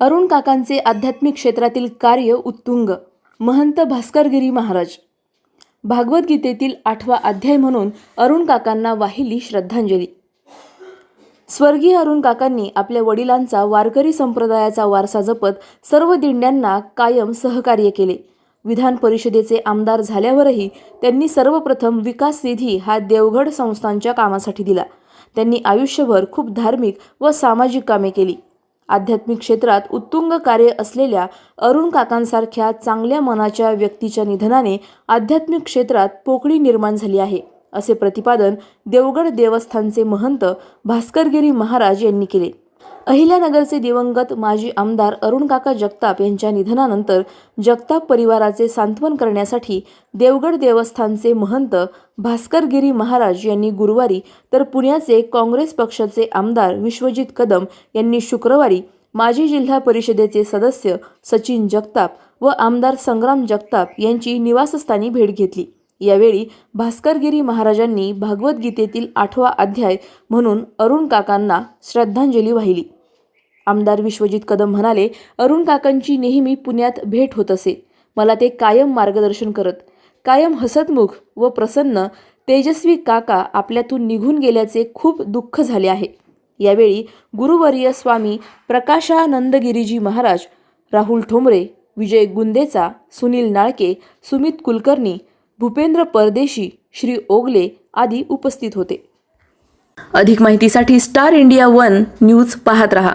अरुण काकांचे आध्यात्मिक क्षेत्रातील कार्य उत्तुंग. महंत भास्करगिरी महाराज. भागवद्गीतेतील आठवा अध्याय म्हणून अरुण काकांना वाहिली श्रद्धांजली. स्वर्गीय अरुण काकांनी आपल्या वडिलांचा वारकरी संप्रदायाचा वारसा जपत सर्व दिंड्यांना कायम सहकार्य केले. विधान परिषदेचे आमदार झाल्यावरही त्यांनी सर्वप्रथम विकास निधी हा देवगड संस्थांच्या कामासाठी दिला. त्यांनी आयुष्यभर खूप धार्मिक व सामाजिक कामे केली. आध्यात्मिक क्षेत्रात उत्तुंग कार्य असलेल्या अरुण काकांसारख्या चांगल्या मनाच्या व्यक्तीच्या निधनाने आध्यात्मिक क्षेत्रात पोकळी निर्माण झाली आहे असे प्रतिपादन देवगड देवस्थानचे महंत भास्करगिरी महाराज यांनी केले. अहिल्यानगरचे दिवंगत माजी आमदार अरुण काका जगताप यांच्या निधनानंतर जगताप परिवाराचे सांत्वन करण्यासाठी देवगड देवस्थानचे महंत भास्करगिरी महाराज यांनी गुरुवारी तर पुण्याचे काँग्रेस पक्षाचे आमदार विश्वजित कदम यांनी शुक्रवारी माजी जिल्हा परिषदेचे सदस्य सचिन जगताप व आमदार संग्राम जगताप यांची निवासस्थानी भेट घेतली. यावेळी भास्करगिरी महाराजांनी भागवद्गीतेतील आठवा अध्याय म्हणून अरुण काकांना श्रद्धांजली वाहिली. आमदार विश्वजित कदम म्हणाले अरुण काकांची नेहमी पुण्यात भेट होत असे. मला ते कायम मार्गदर्शन करत. कायम हसतमुख व प्रसन्न तेजस्वी काका आपल्यातून निघून गेल्याचे खूप दुःख झाले आहे. यावेळी गुरुवर्य स्वामी प्रकाशानंदगिरीजी महाराज राहुल ठोंबरे विजय गुंदेचा सुनील नाळके सुमित कुलकर्णी भूपेंद्र परदेशी श्री ओगले आदी उपस्थित होते. अधिक माहितीसाठी स्टार इंडिया वन न्यूज पाहत रहा.